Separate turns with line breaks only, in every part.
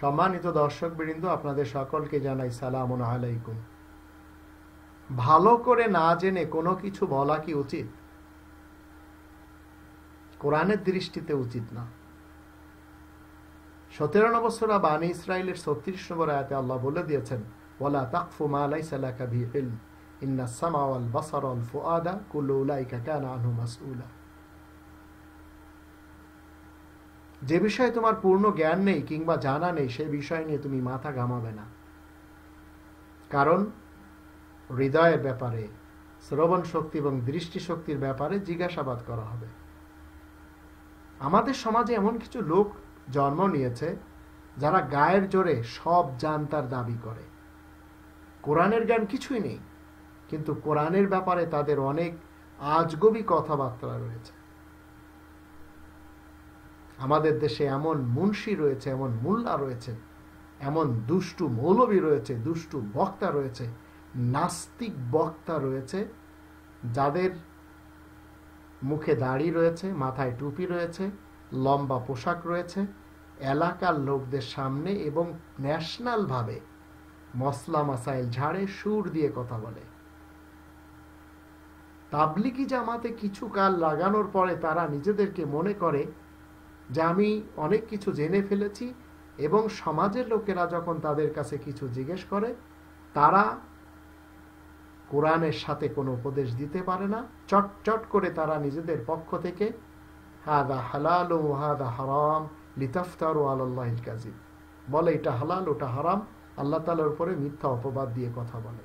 সম্মানিত দর্শক বৃন্দ আপনাদের সকলকে জানাই সালাম আলাইকুম। ভালো করে না জেনে কোনো কিছু বলা কি উচিত? কোরআনের দৃষ্টিতে উচিত না। সতেরো নম্বর বানী ইসরায়েলের ছত্রিশ নম্বর আয়াতে আল্লাহ বলে দিয়েছেন, ওয়ালা তাকফু মা লাইসা লাকা বি ইলম ইন্না সামা ওয়াল বাসার ওয়াল ফুআদা, কুল্লু উলাইকা কানা আনহু মাসউলা। যে বিষয়ে তোমার পূর্ণ জ্ঞান নেই কিংবা জানা নেই, সে বিষয় নিয়ে তুমি মাথা ঘামাবে না। কারণ হৃদয়ের ব্যাপারে, শ্রবণ শক্তি এবং দৃষ্টি শক্তির ব্যাপারে জিজ্ঞাসাবাদ করা হবে। আমাদের সমাজে এমন কিছু লোক জন্ম নিয়েছে যারা গায়ের জোরে সব জানতার দাবি করে। কোরআনের জ্ঞান কিছুই নেই, কিন্তু কোরআনের ব্যাপারে তাদের অনেক আজগবি কথাবার্তা রয়েছে। আমাদের দেশে এমন মুন্সি রয়েছে, এমন মুল্লা রয়েছে, এমন দুষ্টু মৌলবী রয়েছে, দুষ্টু বক্তা রয়েছে, নাস্তিক বক্তা রয়েছে, যাদের মুখে দাড়ি রয়েছে, মাথায় টুপি রয়েছে, লম্বা পোশাক রয়েছে, এলাকার লোকদের সামনে এবং ন্যাশনালভাবে মশলা মাসাইল ঝাড়ে, সুর দিয়ে কথা বলে। তাবলিকি জামাতে কিছু কাল লাগানোর পরে তারা নিজেদেরকে মনে করে যে আমি অনেক কিছু জেনে ফেলেছি এবং সমাজের লোকেরা যখন তাদের কাছে কিছু জিজ্ঞেস করে, তারা কোরআনের সাথে কোনো উপদেশ দিতে পারে না। চট চট করে তারা নিজেদের পক্ষ থেকে, হাদা হালাল ও হাদা হারাম, লিতাফতার ও আল্লাহ কাজিব বলে, এটা হালাল, ওটা হারাম। আল্লাহ তালার উপরে মিথ্যা অপবাদ দিয়ে কথা বলে।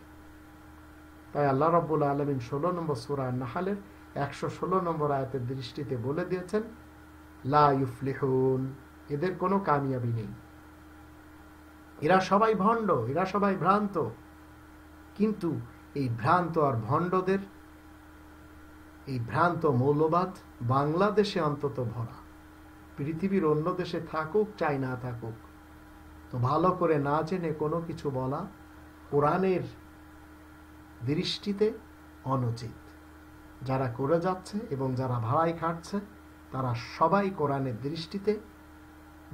তাই আল্লাহ রব্বুল আলমিন ষোলো নম্বর সুরা নাহালের একশো ষোলো নম্বর আয়তের দৃষ্টিতে বলে দিয়েছেন এদের কোনো কামিয়াবি নেই। এরা সবাই ভণ্ড, এরা সবাই ভ্রান্ত। কিন্তু এই ভ্রান্ত আর ভণ্ডদের, এই ভ্রান্ত মৌলবাদ বাংলাদেশে অন্তত ভরা। পৃথিবীর অন্য দেশে থাকুক চাই না থাকুক। তো ভালো করে না জেনে কোনো কিছু বলা কোরআনের দৃষ্টিতে অনুচিত। যারা করে যাচ্ছে এবং যারা ভাড়াই খাটছে তারা সবাই কোরআনের দৃষ্টিতে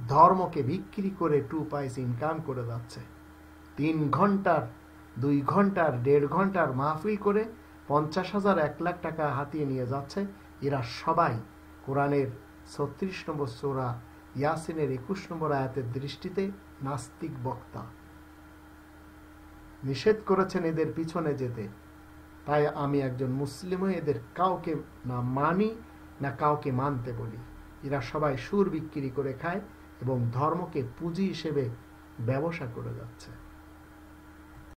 ধর্মকে বিক্রি করে টু পাইস ইনকাম করে যাচ্ছে। তিন ঘণ্টার, দুই ঘণ্টার, দেড় ঘণ্টার মাহফিল করে পঞ্চাশ হাজার এক লাখ টাকা হাতিয়ে নিয়ে যাচ্ছে। এরা সবাই কোরআনের ছত্রিশ নম্বর সোরা ইয়াসিনের একুশ নম্বর আয়াতের দৃষ্টিতে নাস্তিক বক্তা। নিষেধ করেছেন এদের পিছনে যেতে। তাই আমি একজন মুসলিমও এদের কাউকে না মানি না কাউকে মানতে বলি। এরা সবাই সুর বিক্রি করে খায় এবং ধর্মকে পুঁজি হিসেবে ব্যবসা করে যাচ্ছে।